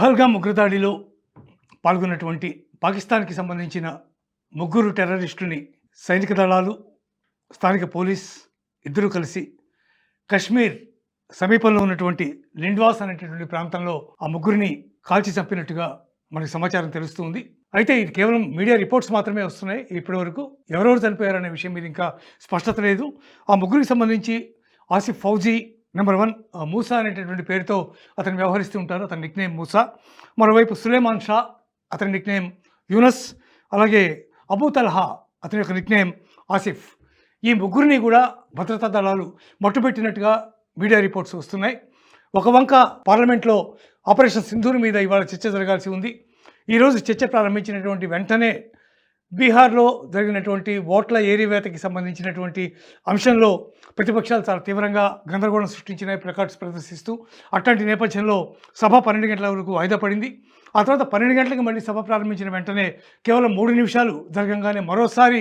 పహల్గామ్ ఉగ్రదాడిలో పాల్గొన్నటువంటి పాకిస్తాన్కి సంబంధించిన ముగ్గురు టెర్రరిస్టుని సైనిక దళాలు స్థానిక పోలీస్ ఇద్దరూ కలిసి కశ్మీర్ సమీపంలో ఉన్నటువంటి లిండ్వాస్ అనేటటువంటి ప్రాంతంలో ఆ ముగ్గురిని కాల్చి చంపినట్టుగా మనకు సమాచారం తెలుస్తుంది అయితే ఇది కేవలం మీడియా రిపోర్ట్స్ మాత్రమే వస్తున్నాయి. ఇప్పటి వరకు ఎవరెవరు చనిపోయారనే విషయం మీద ఇంకా స్పష్టత లేదు. ఆ ముగ్గురికి సంబంధించి ఆసిఫ్ ఫౌజీ నెంబర్ వన్ మూసా అనేటటువంటి పేరుతో అతను వ్యవహరిస్తూ ఉంటారు. అతని నిక్ నేమ్ మూసా. మరోవైపు సులేమాన్ షా అతని నిక్ నేమ్ యూనస్. అలాగే అబూ తల్హా అతని యొక్క నిక్ నేమ్ ఆసిఫ్. ఈ ముగ్గురిని కూడా భద్రతా దళాలు మట్టుబెట్టినట్టుగా మీడియా రిపోర్ట్స్ వస్తున్నాయి. ఒక వంక పార్లమెంట్లో ఆపరేషన్ సింధూర్ మీద ఇవాళ చర్చ జరగాల్సి ఉంది. ఈరోజు చర్చ ప్రారంభించినటువంటి వెంటనే బీహార్లో జరిగినటువంటి ఓట్ల ఏరివేతకి సంబంధించినటువంటి అంశంలో ప్రతిపక్షాలు చాలా తీవ్రంగా గందరగోళం సృష్టించినాయి ప్లకార్డ్స్ ప్రదర్శిస్తూ అట్లాంటి నేపథ్యంలో సభ పన్నెండు గంటల వరకు వాయిదా పడింది. ఆ తర్వాత పన్నెండు గంటలకు మళ్ళీ సభ ప్రారంభించిన వెంటనే కేవలం మూడు నిమిషాలు జరగంగానే మరోసారి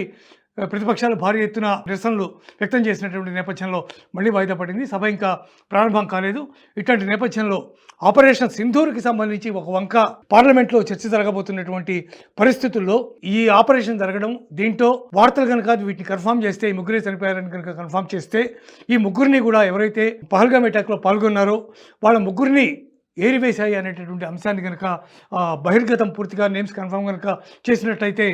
ప్రతిపక్షాలు భారీ ఎత్తున నిరసనలు వ్యక్తం చేసినటువంటి నేపథ్యంలో మళ్ళీ వాయిదా పడింది. సభ ఇంకా ప్రారంభం కాలేదు. ఇట్లాంటి నేపథ్యంలో ఆపరేషన్ సింధూర్కి సంబంధించి ఒక వంక పార్లమెంట్లో చర్చ జరగబోతున్నటువంటి పరిస్థితుల్లో ఈ ఆపరేషన్ జరగడం దీంట్లో వార్తలు కనుక వీటిని కన్ఫామ్ చేస్తే ఈ ముగ్గురే చనిపోయారని కనుక కన్ఫామ్ చేస్తే ఈ ముగ్గురిని కూడా ఎవరైతే పహల్గామ్ అటాక్లో పాల్గొన్నారో వాళ్ళ ముగ్గురిని ఏరివేశాయి అనేటటువంటి అంశాన్ని కనుక బహిర్గతం పూర్తిగా నేమ్స్ కన్ఫర్మ్ కనుక చేసినట్టయితే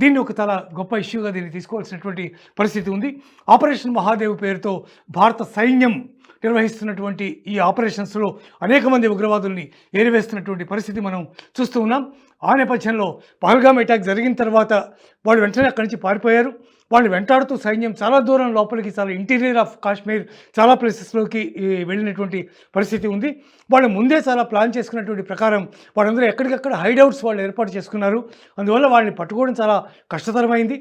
దీన్ని ఒక చాలా గొప్ప ఇష్యూగా దీన్ని తీసుకోవాల్సినటువంటి పరిస్థితి ఉంది. ఆపరేషన్ మహాదేవ్ పేరుతో భారత సైన్యం నిర్వహిస్తున్నటువంటి ఈ ఆపరేషన్స్లో అనేక మంది ఉగ్రవాదుల్ని ఏరివేస్తున్నటువంటి పరిస్థితి మనం చూస్తూ ఉన్నాం. ఆ నేపథ్యంలో పహల్గామ్ అటాక్ జరిగిన తర్వాత వాళ్ళు వెంటనే అక్కడి నుంచి పారిపోయారు. వాళ్ళు వెంటాడుతూ సైన్యం చాలా దూరం లోపలికి చాలా ఇంటీరియర్ ఆఫ్ కాశ్మీర్ చాలా ప్లేసెస్లోకి వెళ్ళినటువంటి పరిస్థితి ఉంది. వాళ్ళు ముందే చాలా ప్లాన్ చేసుకున్నటువంటి ప్రకారం వాళ్ళందరూ ఎక్కడికక్కడ హైడౌట్స్ వాళ్ళు ఏర్పాటు చేసుకున్నారు. అందువల్ల వాళ్ళని పట్టుకోవడం చాలా కష్టతరమైంది.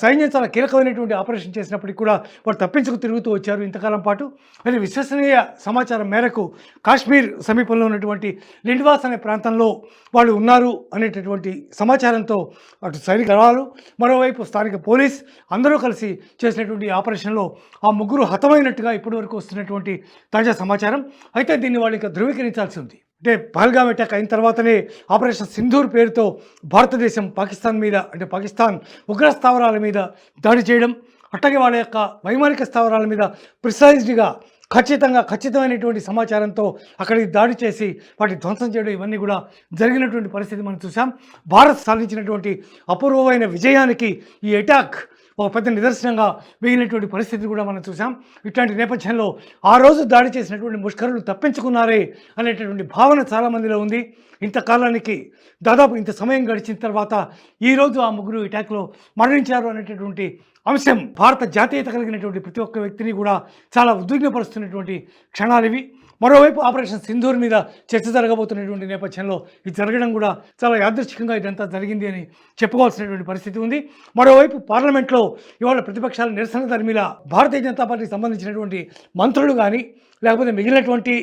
సైన్యం చాలా కీలకమైనటువంటి ఆపరేషన్ చేసినప్పటికీ కూడా వారు తప్పించుకు తిరుగుతూ వచ్చారు ఇంతకాలం పాటు. అయితే విశ్వసనీయ సమాచారం మేరకు కాశ్మీర్ సమీపంలో ఉన్నటువంటి లిండ్వాస్ అనే ప్రాంతంలో వాళ్ళు ఉన్నారు అనేటటువంటి సమాచారంతో అటు సైనిక దళాలు మరోవైపు స్థానిక పోలీస్ అందరూ కలిసి చేసినటువంటి ఆపరేషన్లో ఆ ముగ్గురు హతమైనట్టుగా ఇప్పటివరకు వస్తున్నటువంటి తాజా సమాచారం. అయితే దీన్ని వాళ్ళు ఇంకా ధృవీకరించాల్సి ఉంది. అంటే పహల్గామ్ అటాక్ అయిన తర్వాతనే ఆపరేషన్ సింధూర్ పేరుతో భారతదేశం పాకిస్తాన్ మీద అంటే పాకిస్తాన్ ఉగ్ర స్థావరాల మీద దాడి చేయడం అట్లాగే వాళ్ళ యొక్క వైమానిక స్థావరాల మీద ప్రిసైజ్డ్గా ఖచ్చితంగా ఖచ్చితమైనటువంటి సమాచారంతో అక్కడికి దాడి చేసి వాటి ధ్వంసం చేయడం ఇవన్నీ కూడా జరిగినటువంటి పరిస్థితి మనం చూసాం భారత్ సాధించినటువంటి అపూర్వమైన విజయానికి ఈ అటాక్ ఒక పెద్ద నిదర్శనంగా మిగిలినటువంటి పరిస్థితి కూడా మనం చూసాం ఇట్లాంటి నేపథ్యంలో ఆ రోజు దాడి చేసినటువంటి ముష్కరులు తప్పించుకున్నారే అనేటటువంటి భావన చాలామందిలో ఉంది. ఇంతకాలానికి దాదాపు ఇంత సమయం గడిచిన తర్వాత ఈరోజు ఆ ముగ్గురు అటాక్లో మరణించారు అనేటటువంటి అంశం భారత జాతీయత కలిగినటువంటి ప్రతి ఒక్క వ్యక్తిని కూడా చాలా ఉద్విగ్నపరుస్తున్నటువంటి క్షణాలు ఇవి. మరోవైపు ఆపరేషన్ సింధూర్ మీద చర్చ జరగబోతున్నటువంటి నేపథ్యంలో ఇది జరగడం కూడా చాలా యాదృచ్ఛికంగా ఇదంతా జరిగింది అని చెప్పుకోవాల్సినటువంటి పరిస్థితి ఉంది. మరోవైపు పార్లమెంట్లో ఇవాళ ప్రతిపక్షాల నిరసన ధర్మిలా భారతీయ జనతా పార్టీకి సంబంధించినటువంటి మంత్రులు కానీ లేకపోతే మిగిలినటువంటి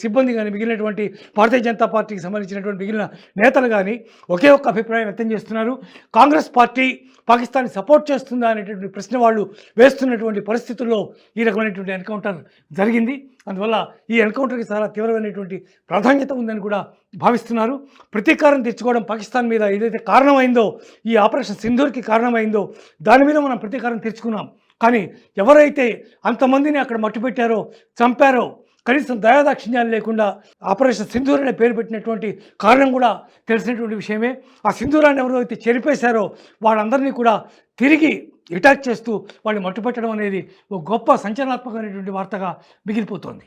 సిబ్బంది కానీ మిగిలినటువంటి భారతీయ జనతా పార్టీకి సంబంధించినటువంటి మిగిలిన నేతలు కానీ ఒకే ఒక్క అభిప్రాయం వ్యక్తం చేస్తున్నారు. కాంగ్రెస్ పార్టీ పాకిస్తాన్ని సపోర్ట్ చేస్తుందా అనేటటువంటి ప్రశ్న వాళ్ళు వేస్తున్నటువంటి పరిస్థితుల్లో ఈ రకమైనటువంటి ఎన్కౌంటర్ జరిగింది. అందువల్ల ఈ ఎన్కౌంటర్కి చాలా తీవ్రమైనటువంటి ప్రాధాన్యత ఉందని కూడా భావిస్తున్నారు. ప్రతీకారం తెచ్చుకోవడం పాకిస్తాన్ మీద ఏదైతే కారణమైందో ఈ ఆపరేషన్ సింధూర్కి కారణమైందో దాని మీద మనం ప్రతీకారం తెచ్చుకున్నాం. కానీ ఎవరైతే అంతమందిని అక్కడ మట్టుపెట్టారో చంపారో కనీసం దయాదాక్షిణ్యాలు లేకుండా ఆపరేషన్ సింధూర్ అనే పేరు పెట్టినటువంటి కారణం కూడా తెలిసినటువంటి విషయమే. ఆ సింధూరాన్ని ఎవరైతే చెరిపేశారో వాళ్ళందరినీ కూడా తిరిగి అటాక్ చేస్తూ వాళ్ళని మట్టుపెట్టడం అనేది ఒక గొప్ప సంచలనాత్మకమైనటువంటి వార్తగా మిగిలిపోతోంది.